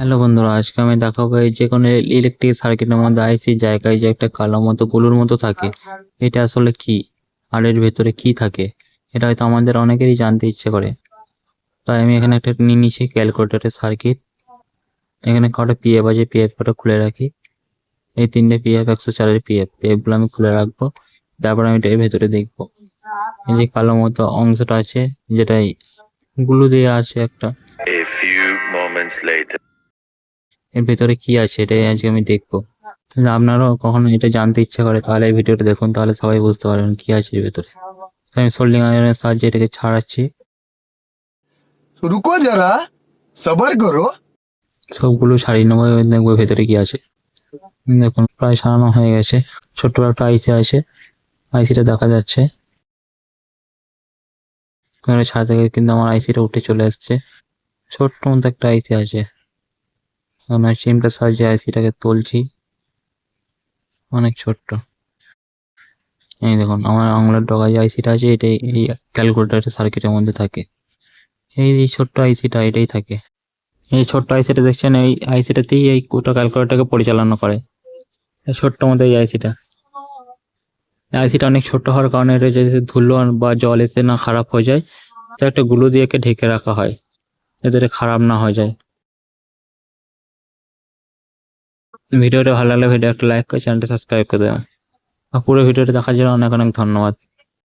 Hello বন্ধুরা, আজকে আমি দেখাবো এই যে কোনো ইলেকট্রিক সার্কিটের মধ্যে আইসি জায়গায় যে একটা কালো মতো, গুলুর মতো থাকে, এটা আসলে কি? আর এর ভেতরে কি থাকে? এটা হয়তো আমাদের অনেকেরই জানতে ইচ্ছে করে। তাই আমি এখানে একটা নিয়ে নিচ্ছি ক্যালকুলেটরের সার্কিট এখানে কটা পিএফ আছে পিএফ কটা খুলে রাখি। এই তিনটে পিএফ একশো চারের পিএফ পিএফগুলো আমি খুলে রাখব। তারপর আমি এটা এর ভেতরে দেখব। এই যে কালো মতো অংশটা আছে, যেটাই গুলো দিয়ে আছে একটা। A few moments later. এর ভেতরে কি আছে এটাই আজকে আমি দেখব। তাহলে আপনারাও কখনো এটা জানতে ইচ্ছা করে তাহলে এই ভিডিওটা দেখুন তাহলে সবাই বুঝতে পারবেন কি আছে এর ভেতরে। আমি সোল্ডিং আয়রনের সাহায্যে এটাকে ছাড়াচ্ছি। রুকো যারা সবার করো। সবগুলো সারিয়ে নেব দেখব ভেতরে কি আছে। দেখুন প্রায় সারানো হয়ে গেছে। ছোট্ট একটা আইসি আছে। আইসিটা দেখা যাচ্ছে। ছাড়া থেকে কিন্তু আমার আইসিটা উঠে চলে আসছে ছোট্ট মতো একটা আইসি আছে। আমি সিমটার সাহায্যে আইসিটাকে তুলছি। অনেক ছোট্ট। এই দেখুন, আমার আঙুলের ডগায় যে আইসিটা আছে, এটাই এই ক্যালকুলেটার সার্কিটের মধ্যে থাকে। এই যে ছোট্ট আইসিটা এটাই থাকে। এই ছোট্ট আইসিটা দেখছেন, এই আইসিটাতেই এই গোটা ক্যালকুলেটারকে পরিচালনা করে। এই ছোট্ট মতো এই আইসিটা আইসিটা অনেক ছোট হওয়ার কারণে এটা যদি ধুলো বা জল এসে না খারাপ হয়ে যায়, তো একটা গুলো দিয়ে একে ঢেকে রাখা হয়, যাতে খারাপ না হয়ে যায়। ভিডিওটা ভালো লাগলে ভিডিও একটা লাইক করে চ্যানেলটা সাবস্ক্রাইব করে দেবেন। আর পুরো ভিডিওটা দেখার জন্য অনেক অনেক ধন্যবাদ।